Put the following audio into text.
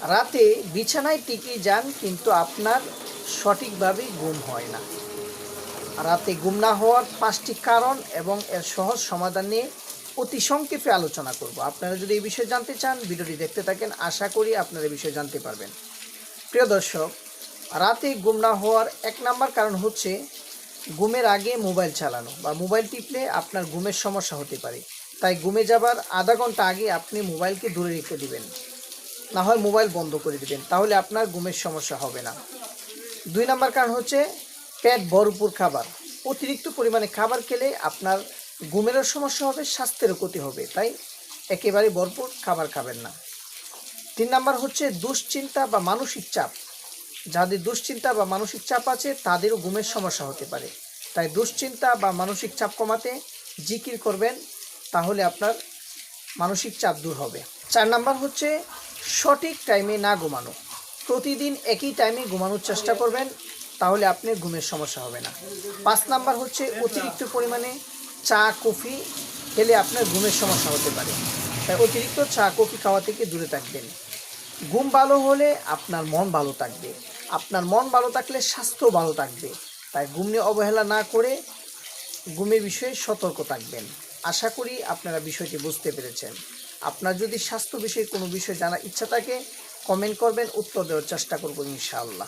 রাতে বিছানায় টিকে যান কিন্তু আপনার সঠিকভাবে ঘুম হয় না। রাতে ঘুম না হওয়ার পাঁচটি কারণ এবং এর সহজ সমাধান নিয়ে অতি সংক্ষেপে আলোচনা করব। আপনারা যদি এই বিষয়ে জানতে চান, ভিডিওটি দেখতে থাকেন, আশা করি আপনারা এই বিষয়ে জানতে পারবেন। প্রিয় দর্শক, রাতে ঘুম না হওয়ার এক নাম্বার কারণ হচ্ছে ঘুমের আগে মোবাইল চালানো বা মোবাইল টিপলে আপনার ঘুমের সমস্যা হতে পারে। তাই ঘুমে যাবার আধা ঘণ্টা আগে আপনি মোবাইলকে দূরে রেখে দিবেন। না হয় মোবাইল বন্ধ করে দিবেন, তাহলে আপনার ঘুমের সমস্যা হবে না। দুই নাম্বার কারণ হচ্ছে পেট ভরপুর খাবার। অতিরিক্ত পরিমাণে খাবার খেলে আপনার ঘুমেরও সমস্যা হবে, স্বাস্থ্যেরও ক্ষতি হবে, তাই একেবারে ভরপুর খাবার খাবেন না। তিন নাম্বার হচ্ছে দুশ্চিন্তা বা মানসিক চাপ। যাদের দুশ্চিন্তা বা মানসিক চাপ আছে, তাদেরও ঘুমের সমস্যা হতে পারে। তাই দুশ্চিন্তা বা মানসিক চাপ কমাতে জিকির করবেন, তাহলে আপনার মানসিক চাপ দূর হবে। চার নাম্বার হচ্ছে সঠিক টাইমে না ঘুমানো। প্রতিদিন একই টাইমে ঘুমানোর চেষ্টা করবেন, তাহলে আপনার ঘুমের সমস্যা হবে না। পাঁচ নাম্বার হচ্ছে অতিরিক্ত পরিমাণে চা, কফি খেলে আপনার ঘুমের সমস্যা হতে পারে। তাই অতিরিক্ত চা, কফি খাওয়া থেকে দূরে থাকবেন। ঘুম ভালো হলে আপনার মন ভালো থাকবে। আপনার মন ভালো থাকলে স্বাস্থ্য ভালো থাকবে। তাই ঘুম নিয়ে অবহেলা না করে ঘুমের বিষয়ে সতর্ক থাকবেন। আশা করি আপনারা বিষয়টি বুঝতে পেরেছেন। আপনার যদি স্বাস্থ্য বিষয়ে কোনো বিষয়ে জানার ইচ্ছা থাকে কমেন্ট করবেন, উত্তর দেওয়ার চেষ্টা করব ইনশাআল্লাহ।